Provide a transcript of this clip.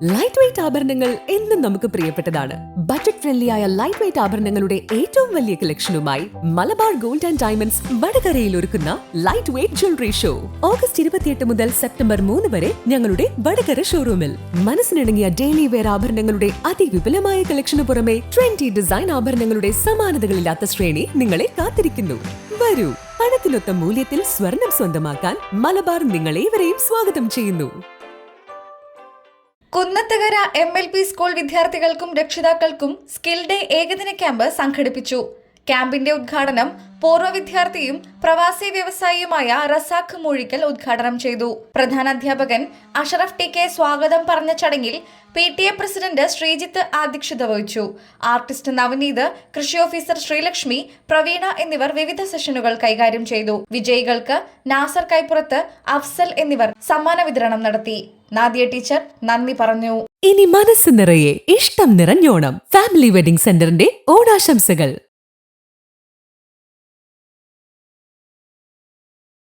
Light weight ആഭരണങ്ങൾ എന്നും നമുക്ക് പ്രിയപ്പെട്ടതാണ്. ബജറ്റ് ഫ്രണ്ട്ലി ആയ ലൈറ്റ് വെയിറ്റ് ആഭരണങ്ങളുടെ ഏറ്റവും വലിയ കളക്ഷനുമായി മലബാർ ഗോൾഡ് ആൻഡ് ഡയമണ്ട്സ് വടകരയിൽ ഒരുക്കുന്ന light weight jewellery show August ഇരുപത്തിയെട്ട് മുതൽ സെപ്റ്റംബർ മൂന്ന് വരെ ഞങ്ങളുടെ വടകര ഷോറൂമിൽ മനസ്സിനിണങ്ങിയ ഡെയിലി വെയർ ആഭരണങ്ങളുടെ അതിവിപുലമായ കളക്ഷനു പുറമെ ട്വന്റി ഡിസൈൻ ആഭരണങ്ങളുടെ സമാനതകളില്ലാത്ത ശ്രേണി നിങ്ങളെ കാത്തിരിക്കുന്നു. വരൂ പണത്തിനൊത്ത മൂല്യത്തിൽ സ്വർണം സ്വന്തമാക്കാൻ മലബാർ നിങ്ങളേവരെയും സ്വാഗതം ചെയ്യുന്നു. Kunnathakara M L P school വിദ്യാർത്ഥികൾക്കും രക്ഷിതാക്കൾക്കും സ്കിൽ ഡേ ഏകദിന ക്യാമ്പ് സംഘടിപ്പിച്ചു. ക്യാമ്പിന്റെ ഉദ്ഘാടനം പൂർവ വിദ്യാർത്ഥിയും പ്രവാസി വ്യവസായിയുമായ റസാഖ് മൂഴിക്കൽ ഉദ്ഘാടനം ചെയ്തു. പ്രധാനാധ്യാപകൻ അഷറഫ് ടി കെ സ്വാഗതം പറഞ്ഞ ചടങ്ങിൽ P T A president Sreejith അധ്യക്ഷത വഹിച്ചു. ആർട്ടിസ്റ്റ് നവനീത് കൃഷി ഓഫീസർ ശ്രീലക്ഷ്മി പ്രവീണ എന്നിവർ വിവിധ സെഷനുകൾ കൈകാര്യം ചെയ്തു. വിജയികൾക്ക് നാസർ കൈപ്പുറത്ത് അഫ്സൽ എന്നിവർ സമ്മാന വിതരണം നടത്തി. നാദിയ ടീച്ചർ നന്ദി പറഞ്ഞു. ഇനി മനസ്സ് നിറയെ ഇഷ്ടം നിറഞ്ഞോണം. ഫാമിലി വെഡിംഗ് സെന്ററിന്റെ ഓണാശംസകൾ.